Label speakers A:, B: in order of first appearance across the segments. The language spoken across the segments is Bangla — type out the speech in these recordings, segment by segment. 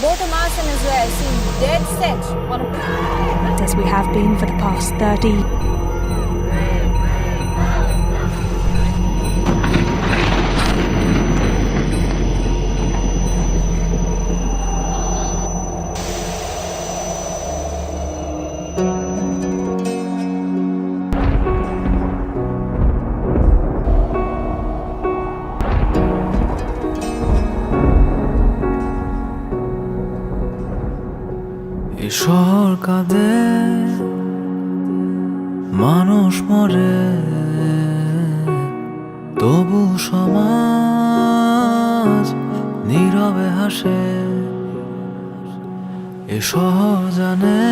A: Both Hamas and Israel seem dead set on a
B: as we have been for the past 30
C: এ শহর কাঁদে, মানুষ মরে। তবু সমাজ নীরবে হাসে। এ শহর জানে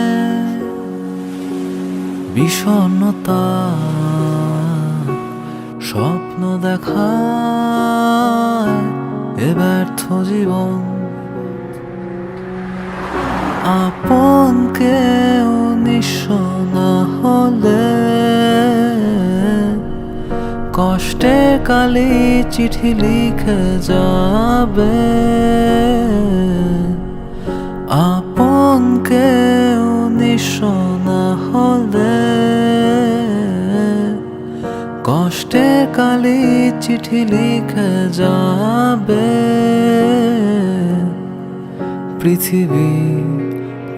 C: বিষণ্ণতা, স্বপ্ন দেখায় এ ব্যর্থ জীবন। আপন কেউ নিঃস্ব না হলে কষ্টে কালি চিঠি লিখে যাবে। আপন কেউ নিঃস্ব না হলে কষ্টে কালি চিঠি লিখে যাবে। পৃথিবী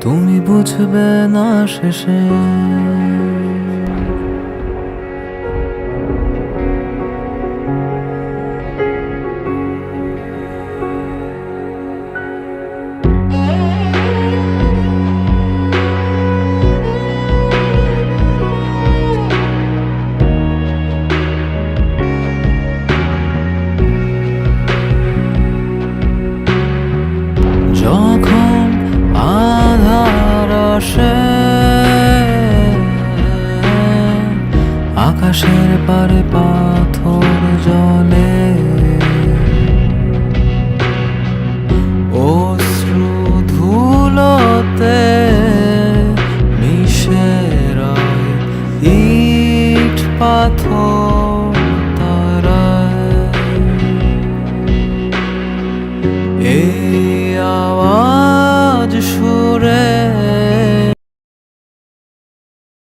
C: তুমি বুঝবে না শেষে। আকাশের পারে পাথর জলে। অশ্রু ধুলোতে মিশে ইট পাথর।